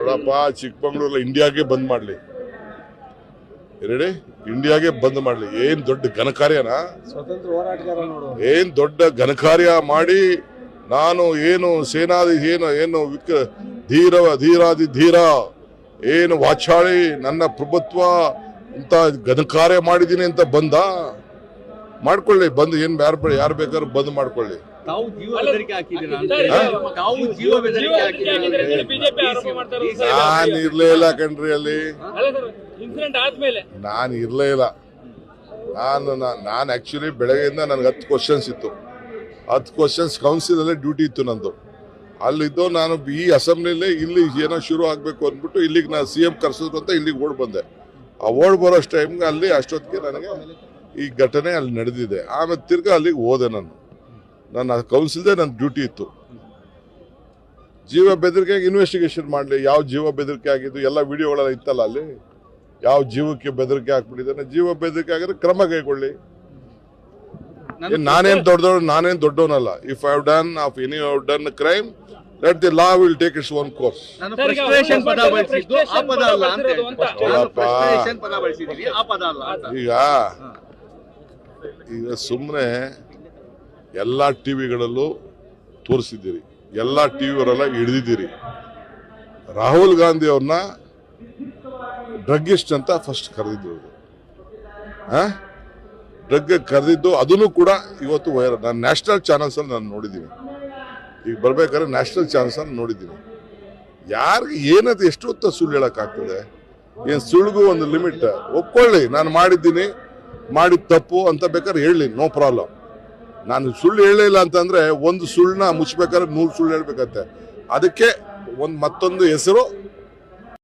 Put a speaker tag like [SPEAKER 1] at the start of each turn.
[SPEAKER 1] ನೋಡಪ್ಪ ಚಿಕ್ಕಮಂಗ್ಳೂರ್ಲ ಇಂಡಿಯಾಗೆ ಬಂದ್ ಮಾಡ್ಲಿ. ರೆಡಿ ಇಂಡಿಯಾಗೆ ಬಂದ್ ಮಾಡ್ಲಿ. ಏನ್ ದೊಡ್ಡ ಘನಕಾರ್ಯನಾ? ಏನ್ ದೊಡ್ಡ ಘನಕಾರ್ಯ ಮಾಡಿ ನಾನು ಏನು ಸೇನಾದಿ ಏನು ಏನು ವಿಕ್ ಧೀರ ಧೀರಾದಿ ಧೀರ ಏನು ವಾಚಾಳಿ ನನ್ನ ಪ್ರಭುತ್ವ ಇಂತ ಘನಕಾರ್ಯ ಮಾಡಿದೀನಿ ಅಂತ ಬಂದ? ಮಾಡ್ಕೊಳ್ಳಿ ಬಂದು ಏನ್ ಯಾರು ಯಾರು ಬೇಕಾದ್ರೂ ಬಂದ್ ಮಾಡ್ಕೊಳ್ಳಿ.
[SPEAKER 2] ತಾವು ಜೀವ ಬೆದರಿಕೆ ಹಾಕಿದ್ದೀರಾ? ತಾವು ಜೀವ ಬೆದರಿಕೆ ಹಾಕಿದ್ದೀರಾ
[SPEAKER 1] ನಾನ್ ಇರ್ಲೇ ಇಲ್ಲ ಕಣ್ರಿ ಅಲ್ಲಿ.
[SPEAKER 3] ಅಲ್ಲ ಸರ್ ಇನ್ಸಿಡೆಂಟ್ ಆದ್ಮೇಲೆ.
[SPEAKER 1] ನಾನು ಇರಲೇ ಇಲ್ಲ. ನಾನು ನಾನು ಆಕ್ಚುಲಿ ಬೆಳಗ್ಗೆಯಿಂದ ನನಗೆ ಹತ್ತು ಕ್ವಶನ್ಸ್ ಇತ್ತು. ಹತ್ತು ಕ್ವಶನ್ಸ್ ಕೌನ್ಸಿಲಲ್ಲೇ ಡ್ಯೂಟಿ ಇತ್ತು ನಂದು. ಅಲ್ಲಿದ್ದು ನಾನು ಈ ಅಸೆಂಬ್ಲಿಲೇ ಇಲ್ಲಿ ಏನೋ ಶುರು ಆಗಬೇಕು ಅಂದ್ಬಿಟ್ಟು ಇಲ್ಲಿಗೆ ನಾನು ಸಿ ಎಂ ಕರ್ಸಿದ್ರು ಅಂತ ಇಲ್ಲಿಗೆ ಓಡ್ ಬಂದೆ. ಆ ಓಡ್ ಬರೋಷ್ಟು ಟೈಮ್ಗೆ ಅಲ್ಲಿ ಅಷ್ಟೊತ್ತಿಗೆ ನನಗೆ ಈ ಘಟನೆ ಅಲ್ಲಿ ನಡೆದಿದೆ. ಆಮೇಲೆ ತಿರ್ಗಾ ಅಲ್ಲಿಗೆ ಹೋದೆ ನಾನು. ನನ್ನ ಕೌನ್ಸಿಲ್ದೇ ನನ್ನ ಡ್ಯೂಟಿ ಇತ್ತು. ಜೀವ ಬೆದರಿಕೆಗೆ ಇನ್ವೆಸ್ಟಿಗೇಷನ್ ಮಾಡಲಿ ಯಾವ ಜೀವ ಬೆದರಿಕೆ ಆಗಿದ್ದು ಎಲ್ಲ ವಿಡಿಯೋಗಳೆಲ್ಲ ಇತ್ತಲ್ಲ ಅಲ್ಲಿ? ಯಾವ ಜೀವಕ್ಕೆ ಬೆದರಿಕೆ ಹಾಕ್ಬಿಟ್ಟಿದ್ದಾನೆ ಜೀವ ಬೆದರಿಕೆ ಆಗಿದ್ರೆ ಕ್ರಮ ಕೈಗೊಳ್ಳಿ. ನಾನೇನು ದೊಡ್ಡ ದೊಡ್ಡ ನಾನೇನ್ ದೊಡ್ಡವನಲ್ಲ. If I done of any have done crime let the law will take its own course ಈಗ ಈಗ ಸುಮ್ಮನೆ ಎಲ್ಲ ಟಿವಿಗಳಲ್ಲೂ ತೋರಿಸಿದ್ದೀರಿ. ಎಲ್ಲ ಟಿವಿಯವರೆಲ್ಲ ಹಿಡಿದಿದ್ದೀರಿ. ರಾಹುಲ್ ಗಾಂಧಿ ಅವ್ರನ್ನ ಡ್ರಗ್ಗಿಸ್ಟ್ ಅಂತ ಫಸ್ಟ್ ಕರೆದಿದ್ದು ಡ್ರಗ್ ಕರೆದಿದ್ದು ಅದನ್ನು ಕೂಡ ಇವತ್ತು ವೈರಲ್ ನಾನು ನ್ಯಾಷನಲ್ ಚಾನಲ್ಸ್ ಅಲ್ಲಿ ನಾನು ನೋಡಿದ್ದೀನಿ. ಈಗ ಬರ್ಬೇಕಾದ್ರೆ ನ್ಯಾಷನಲ್ ಚಾನಲ್ಸ್ ಅಲ್ಲಿ ನೋಡಿದ್ದೀನಿ. ಯಾರಿಗೆ ಏನದು ಎಷ್ಟು ಹೊತ್ತು ಸುಳ್ಳು ಹೇಳಕ್ಕಾಗ್ತದೆ? ಏನು ಸುಳ್ಳಿಗೂ ಒಂದು ಲಿಮಿಟ್ ಒಪ್ಕೊಳ್ಳಿ. ನಾನು ಮಾಡಿದ್ದೀನಿ. ಮಾಡಿದ ತಪ್ಪು ಅಂತ ಬೇಕಾದ್ರೆ ಹೇಳಿ ನೋ ಪ್ರಾಬ್ಲಮ್ ನಾನು ಸುಳ್ಳು ಹೇಳಿಲ್ಲ ಅಂತಂದ್ರೆ ಒಂದು ಸುಳ್ಳನ್ನ ಮುಚ್ಚಬೇಕಾದ್ರೆ ನೂರು ಸುಳ್ಳು ಹೇಳ್ಬೇಕಂತೆ. ಅದಕ್ಕೆ ಒಂದು ಮತ್ತೊಂದು ಹೆಸರು